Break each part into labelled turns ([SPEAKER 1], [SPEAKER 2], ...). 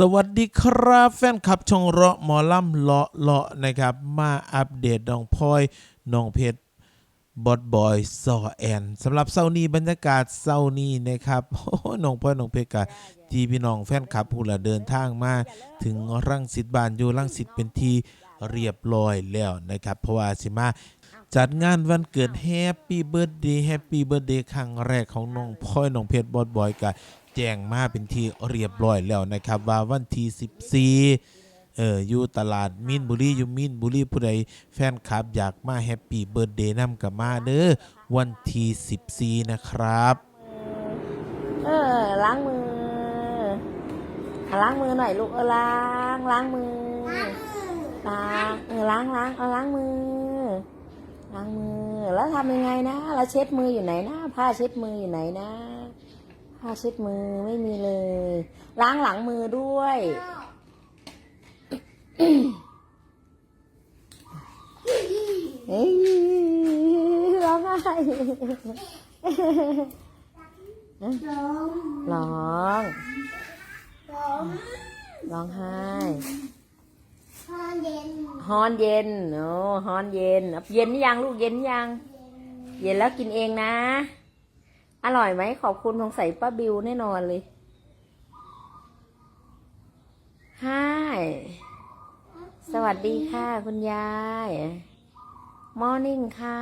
[SPEAKER 1] สวัสดีครับแฟนคลับช่องเราะหมอลำเลาะเลาะนะครับ มาอัปเดตน้องพลอยน้องเพชรบอดบอยซอแอนสำหรับเช้านี้บรรยากาศเช้านี้นะครับโอ้โหน้องพลอยน้องเพชรกับที่พี่น้องแฟนคลับผู้ละเดินทางมา ถึงรังสิตบานอยู่รังสิตเป็นที่เรียบร้อยแล้วนะครับเพราะว่าสิมาจัดงานวันเกิดแฮปปี้เบิร์ดเดย์แฮปปี้เบิร์ดเดย์ครั้งแรกของน้องพลอยน้องเพชรบอดบอยกับ แจ้งมาเป็นที่เรียบร้อยแล้วนะครับ ว่าวันที่14เอออยู่ตลาดมีนบุรีอยู่มีนบุรีผู้ใดแฟนคลับอยากมาแฮปปี้เบิร์ดเดย์นำกับมาเด้อวันที่14นะครับ
[SPEAKER 2] เออล้างมือล้างมือหน่อยลูกเออล้างล้างมือล้างเออล้างล้างเอาล้างมือล้างมือแล้วทำยังไงนะแล้วเช็ดมืออยู่ไหนนะผ้าเช็ดมืออยู่ไหนนะ ผ้าเช็ดมือไม่มีเลย ล้างหลังมือด้วย เฮ้ยร้องไห้ร้องร้องไห้ฮอนเย็นโอ้ฮอนเย็นอะเย็นหรือยังลูกเย็นหรือยัง เย็นแล้วกินเองนะ อร่อยไหมขอบคุณสงสัยป้าบิวแน่นอนเลยฮายสวัสดีค่ะ คุณยายมอร์นิ่งค่ะ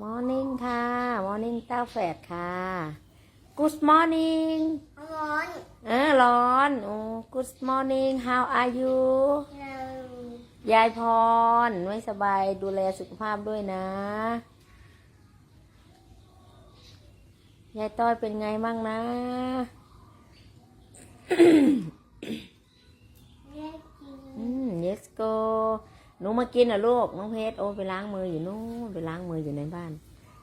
[SPEAKER 2] มอร์นิ่งค่ะมอร์นิ่งเต้าแฝดค่ะ Good morning เออร้อนโอ้ Good morning how are you ยายพร ไม่สบายดูแลสุขภาพด้วยนะ ยายต้อยเป็นไงบ้างนะอืม yes go หนูมากินเหรอะลูก น้องเพชรโอ้ไปล้างมืออยู่นู่นไปล้างมืออยู่ในบ้าน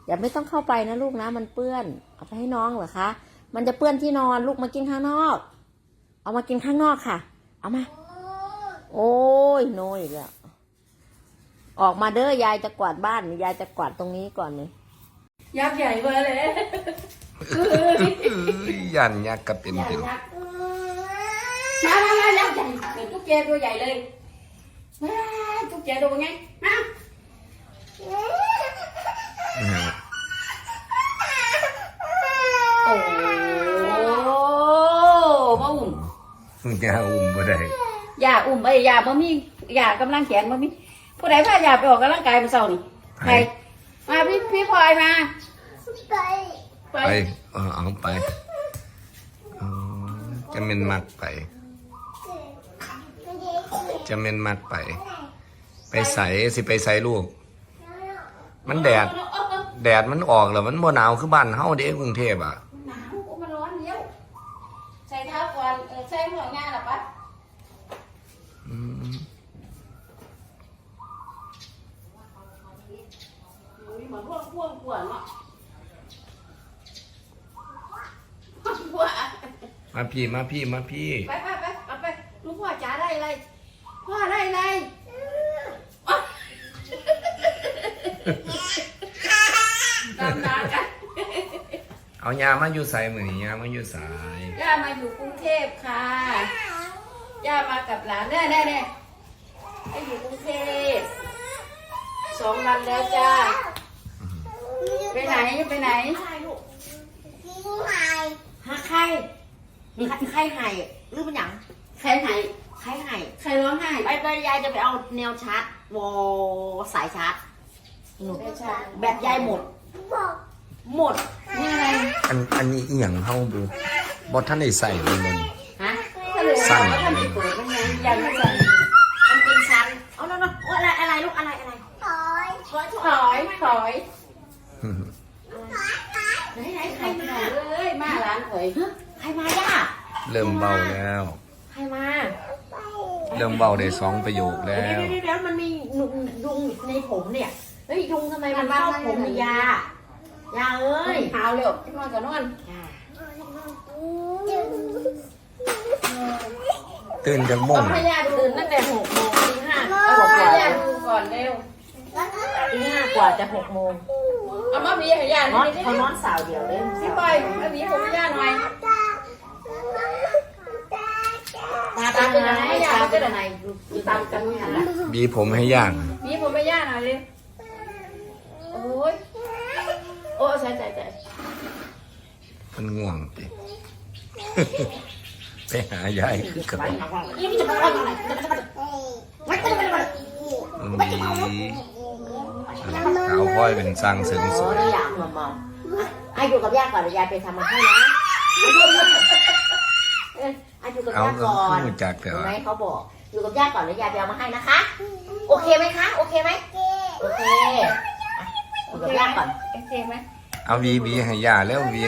[SPEAKER 2] อย่าไม่ต้องเข้าไปนะลูกนะ มันเปื้อน เอาไปให้น้องเหรอคะ มันจะเปื้อนที่นอนลูกมากินข้างนอก เอามากินข้างนอกค่ะ เอามา โอ้ยโนยอีกแล้วออกมาเด้อยายจะกวาดบ้าน ยายจะกวาดตรงนี้ก่อนเลย
[SPEAKER 3] ยักษ์ใหญ่เบอร์เลย
[SPEAKER 4] ยันยักษ์ก็เป็นเป็น
[SPEAKER 3] ยักษ์มามามายักษ์ใหญ่เดี๋ยวตุ๊กแกตัวใหญ่เลยมาตุ๊กแกตัวไงมา
[SPEAKER 4] อืม
[SPEAKER 3] โอ้โหมาอุ่ม
[SPEAKER 4] ยาอุ้มบ่ได้
[SPEAKER 3] อย่าอุ่มไอ้ยอย่าบ่มีอย่ากำลังแขนบ่มีผู้ใดพาอย่าไปออกกำลังกายมาเช้านี่ใคร มาพี่พี่พลอยมาไป
[SPEAKER 4] ไปเออเอาไปอ๋อจะเม็นมักไป จะเม็นมักไป ไปใส่สิไปใส่ลูก มันแดด แดดมันออกแล้วมันบ่หนาวคือบ้านเฮาเด้กรุงเทพอะ
[SPEAKER 3] หนาวมันร้อนเดียวใส่เท้าก่อนเออใส่หัวงาหรอปะ
[SPEAKER 4] อืม
[SPEAKER 3] เหมื อนพวกพวกกวนเนาะกวน
[SPEAKER 4] มาพี่มาพี่มาพี่
[SPEAKER 3] ไปไปไปเอาไปลูกพ่อจ๋าได้อะไรพ่อได้อะไรอ๊ะดำนากัน
[SPEAKER 4] เอายามาอยู่ใส่มือนี้ยามาอยู่ใส่
[SPEAKER 3] ย่ามาอยู่กรุงเทพค่ะย่ามากับหลานแน่แน่แน่ให้อยู่กรุงเทพสองวันแล้วจ้า ไปไหนไปไหน
[SPEAKER 2] หาใครมีใครใครไห้หรือเป็นหยัง
[SPEAKER 3] ใครไหน
[SPEAKER 2] ใครไห้
[SPEAKER 3] ใครร้องไห้
[SPEAKER 2] ไปไปยายจะไปเอาแนวชาร์จวอสายชาร์จหนูแบตยายหมด หมด
[SPEAKER 3] นี่อะไร
[SPEAKER 4] อันอันนี้อีหยังเฮาดูบ่ทันได้ใส่เลยมัน
[SPEAKER 2] ฮะ
[SPEAKER 3] ถ้าเหลือ
[SPEAKER 4] สั่น
[SPEAKER 3] ว่าถ้าไม่เปิดมันไงยันไม่สั่น
[SPEAKER 2] มันเป็นชั้นเอาโน่นโน่นโอ้อะไรอะไรลูกอะไรอะไรถอยถอย
[SPEAKER 3] ถอยถอย
[SPEAKER 2] ไหนไหนใค
[SPEAKER 3] ใค
[SPEAKER 2] ร
[SPEAKER 3] ร
[SPEAKER 2] มา
[SPEAKER 3] มาเอ้ยมาร้านถอย
[SPEAKER 2] ใครมาย่า
[SPEAKER 4] เริ่มเบาแล้ว
[SPEAKER 2] ใครมา
[SPEAKER 4] เริ่มเบาได้สองประโยคแล้
[SPEAKER 2] เดี๋ยว
[SPEAKER 4] ว
[SPEAKER 2] เดี๋ยวเดี๋ยวมันมียุงยุงในผมเนี่ยเฮ้ยยุงทำไมมันเข้าผมเนี่ยยายาเอ้
[SPEAKER 3] เฮ้
[SPEAKER 2] ย
[SPEAKER 3] ยหาวเร็วนอนกับนอน
[SPEAKER 2] ยา
[SPEAKER 4] ตื่นจากโม
[SPEAKER 3] ต้องงให้ยาดูตั้งแต่หกโมงตีห้าเอาบอกให้ยาดูก่อนเร็ว
[SPEAKER 2] ตีห้ากว่าจะหกโมง
[SPEAKER 3] เอามาบีให้ยาน
[SPEAKER 2] อน
[SPEAKER 3] นี่
[SPEAKER 2] เขานอนสาวเดียวเลย
[SPEAKER 3] พี่ปอยมาบีผมให้ยาหน่อย
[SPEAKER 2] เตาเป็นอะไรตาเป็นอะไรดูตามกันไม่หันละ
[SPEAKER 4] บีผมให้ย่าง
[SPEAKER 3] บีผมไม่ย่าหน่อยเลยโอ้ยโอ้ใส่ใส่ใส่
[SPEAKER 4] มันง่วงดิไปหายายคือกับมันบีสาว พ่อยเป็นสร้างเสริมส
[SPEAKER 2] โอ้
[SPEAKER 4] วย
[SPEAKER 2] ยอยากมามาอะอยู่กับย่าก่อนเดี๋ยวยายไปทำมาให้นะเอ้ยอะอยู่กับ
[SPEAKER 4] เอา
[SPEAKER 2] ย่า
[SPEAKER 4] ก็
[SPEAKER 2] ก่อน
[SPEAKER 4] พูดจากแต่
[SPEAKER 2] เห็น
[SPEAKER 4] ว่า
[SPEAKER 2] ไหมเขาบอก อยู่กับย่าก่อนเดี๋ยวยายไปเอามาให้นะคะ โอเคไหมคะ โอเคไหมโอเคอะอยู่กับย่าก่อน
[SPEAKER 3] โอเคไหม
[SPEAKER 4] เอาบีบีให้ย่าแล้วบี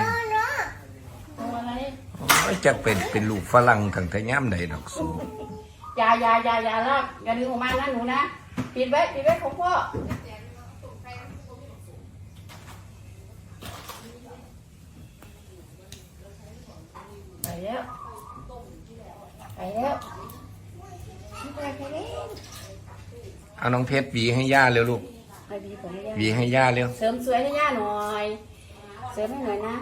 [SPEAKER 3] เอาอะไร
[SPEAKER 4] โอ้ยจะเป็นเป็นลูกฝรั่งตั้งแต่ย่ำใดดอกสู
[SPEAKER 3] อยาอยาอยาอยาลากอย่าดึงออกมานะหนูนะปิดไว้ปิดไว้ของพ่อไปแล้วไป แล้วไปไปแล้ว
[SPEAKER 4] เอาน้องเพชรบีให้ย่าเร็วลูก
[SPEAKER 3] ไปบีผมไม่ได้
[SPEAKER 4] บีให้ย่าเร็ว
[SPEAKER 3] เสริมสวยให้ย่าหน่อย เสริมให้หน่อยนะ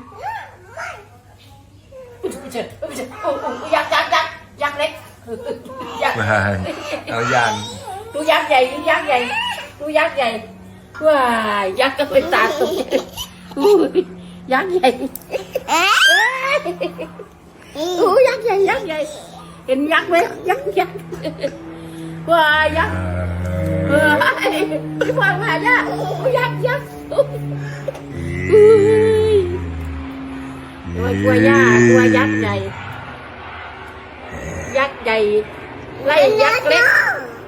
[SPEAKER 3] โอ้โหยักษ์ยักษ์ยักษ์ยักษ์เล็กยักษ์
[SPEAKER 4] มาเอาย่าง
[SPEAKER 3] ดูยักษ์ใหญ่ดูยักษ์ใหญ่ดูยักษ์ใหญ่ว้ายยักษ์ก็เป็นตาตุ่มอุ้ยยักษ์ใหญ่โอ้ยยักษ์ใหญ่ยักษ์ใหญ่ เห็นยักษ์ไหมยักษ์ยักษ์ว้ายยักษ์เฮ้ยพี่ฟังมาย่าโอ้ยยักษ์ยักษ์อุ้ยกลัวกลัวย่ากลัวยักษ์ใหญ่ยักษ์ใหญ่ไล่ยักษ์เล็ก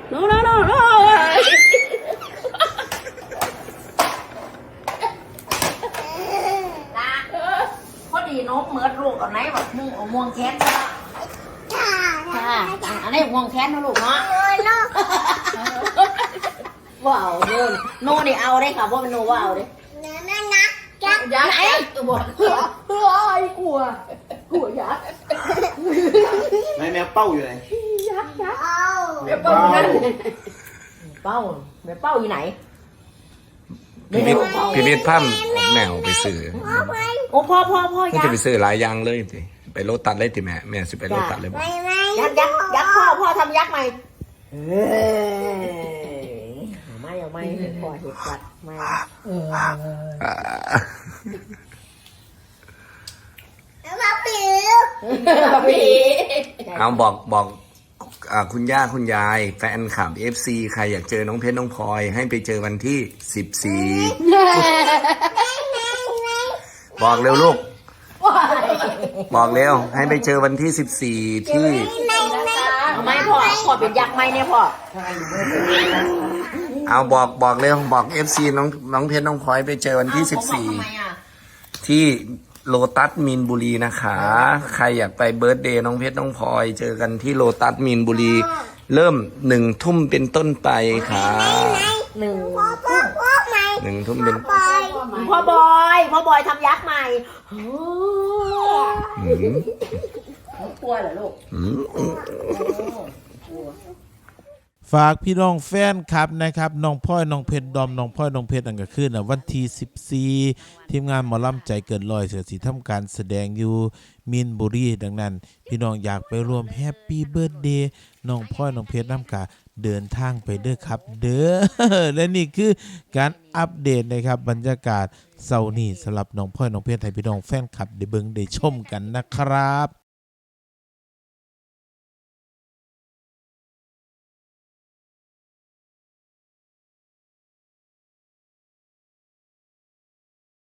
[SPEAKER 3] โน่โน่โน่โน่
[SPEAKER 2] นะพอดีนกเหมือดลูกเอาไหนแบบมึงเอาม่วงแค้นใช่ปะ ค่ะอันนี้ม่วงแค้นนะลูกเนาะว้าวโน่นโน่นี่เอาได้ค่ะเพราะเป็นโนว่าเอาเด้
[SPEAKER 3] ยักษ์ยักษ์ยักษ์ตัวบอกเฮ้ยกลัวกลัวยักษ์
[SPEAKER 5] ไหนแมวเป้าอยู่ไหน
[SPEAKER 3] ยักษ์ยักษ์เดี๋ยวป้องนั่น
[SPEAKER 2] เป้าแม่เป้าอยู่ไหน
[SPEAKER 4] พี่วิทย์พี่วิทย์พัมแมวไปซื้อ
[SPEAKER 2] โอ้พ่อพ่อพ่อ
[SPEAKER 4] มัน
[SPEAKER 2] ยั
[SPEAKER 4] จะ
[SPEAKER 2] ก
[SPEAKER 4] ไป
[SPEAKER 2] ษ์
[SPEAKER 4] ซื้อหลายอย่างเลยสิไปโลตัดเลยติแม่แม่สิไปโลตัดเลยบ่
[SPEAKER 2] ยักษ์ยักษ์ยักษ์พ่อพ่อทำยักษ์ใหม่เอ้ยไม่เอาไม่เห็นพ่อเห็นจัดไม่
[SPEAKER 4] อ่า
[SPEAKER 3] ผี
[SPEAKER 4] เอาบอกบอกอ่าคุณย่าคุณยายแฟนคลับ FC ใครอยากเจอน้องเพชรน้องพลอย ให้ไปเจอวันที่14บอกเร็วลูก บอกเร็ว ให้ไปเจอวันที่14ที่
[SPEAKER 2] เอา ไม่พ่อพ่อเป็นยักษ์ไหมเนี่ยพ่อ
[SPEAKER 4] เอาบอกบอกเร็วบอก FC น้องน้องเพชรน้องพลอยไปเจอวันที่
[SPEAKER 2] ทำไมอะ
[SPEAKER 4] 14ที่โลตัสมีนบุรีนะคะ ใครอยากไปเบิร์ดเดย์น้องเพชรน้องพลอย เจอกันที่โลตัสมีนบุรี เริ่มหนึ่งทุ่มเป็นต้นไปค่ะ
[SPEAKER 2] หนึ่ง
[SPEAKER 4] หนึ่งทุ่มเป็น
[SPEAKER 2] พ่อบอยพ่อบอยทำยักษ์ใหม่
[SPEAKER 4] อืม
[SPEAKER 2] ก ลัวเหรอลูก
[SPEAKER 1] ฝากพี่น้องแฟนครับนะครับน้องพ่อยน้องเพชรดอมน้องพ่อยน้องเพชรอันก็คือนะวันที่14ทีมงานหมอลำใจเกินร้อยเสือสีทำการแสดงอยู่มินบุรีดังนั้น พี่น้องอยากไปร่วมแฮปปี้เบิร์ดเดย์น้องพ่อยน้องเพชรน้ำกาเดินทางไปเด้อครับ เด้อ และนี่คือการอัปเดตนะครับบรรยากาศเสาร์นี้สำหรับน้องพ่อยน้องเพชรให้พี่น้องแฟนคลับได้เบิ่งได้ชมกันนะครับ